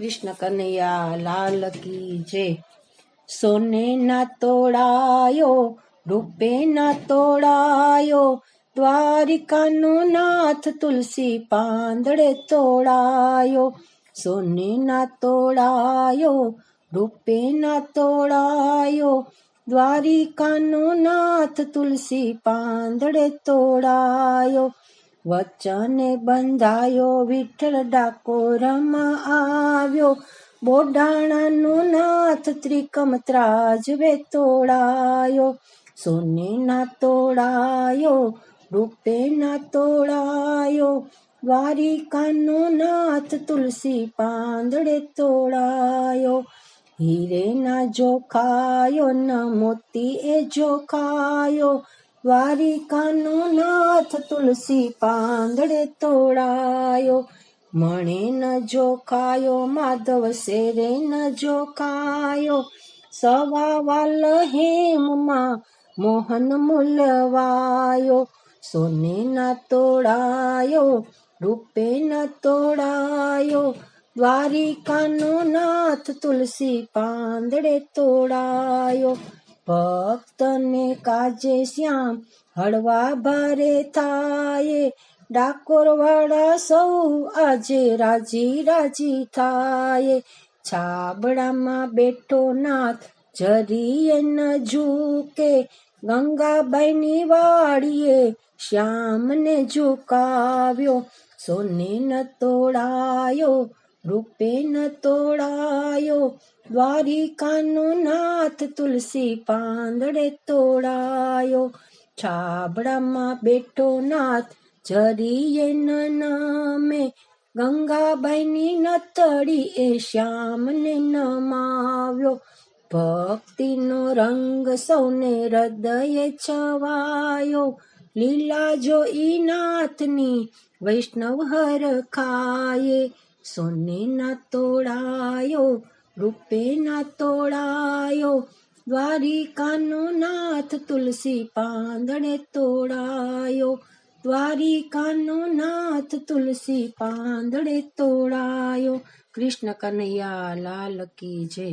કૃષ્ણ કનૈયા, લાલ કી જય. સોને ના તોડાયો, રૂપે ના તોડાયો, દ્વારિકાનો નાથ તુલસી પાંદડે તોડાયો. સોને ના તોડાયો, રૂપે ના તોડાયો, દ્વારિકાનો નાથ તુલસી પાંદડે તોડાયો. વચને બંધાયો, વિઠ્ઠલ ડાકોરમાં આવ્યો. બોડાણાનો નાથ ત્રિકમ ત્રાજવે તોડાયો. સોને ના તોડાયો રૂપે ના તોડાયો. દ્વારિકાનો નાથ તુલસી પાંદડે તોડાયો. હીરે ના જોખાયો, ન મોતી એ જોખાયો. દ્વારિકાનો નાથ તુલસી પાંદડે તોડાયો. મણે ન જોખાયો, માધવ શેરે ન જોખાયો. સવા વાલ હેમમાં મોહન મૂલવાયો. સોને ન તોડાયો, રૂપે ન તોડાયો. દ્વારિકાનો નાથ તુલસી પાંદડે તોડાયો. ભક્તને કાજે શ્યામ હળવા ભારે થાય. ડાકોર વાળા સૌ આજે રાજી રાજી થાય. છાબડામાં બેઠો નાથ જરીએ ન ઝૂકે. ગંગાબાઈની વાડીએ શ્યામને ઝુકાવ્યો. સોને ન તોડાયો, રૂપે ન તોડાયો. દ્વારિકાનો નાથ તુલસી પાંદડે તોડાયો. છાબડામાં બેઠો નાથ જરીએ નામે. ગંગાબાઈની નતડી એ શ્યામને નમાવ્યો. ભક્તિનો રંગ સૌને હૃદયે છવાયો. લીલા જોઈ નાથની વૈષ્ણવ હર ખાયે સોને ના તોડાયો. રૂપે ના તોડાયો દ્વારિકાનો નાથ તુલસી પાંદડે તોડાયો દ્વારિકાનો નાથ તુલસી પાંદડે તોડાયો કૃષ્ણ કનૈયા લાલ કી જય.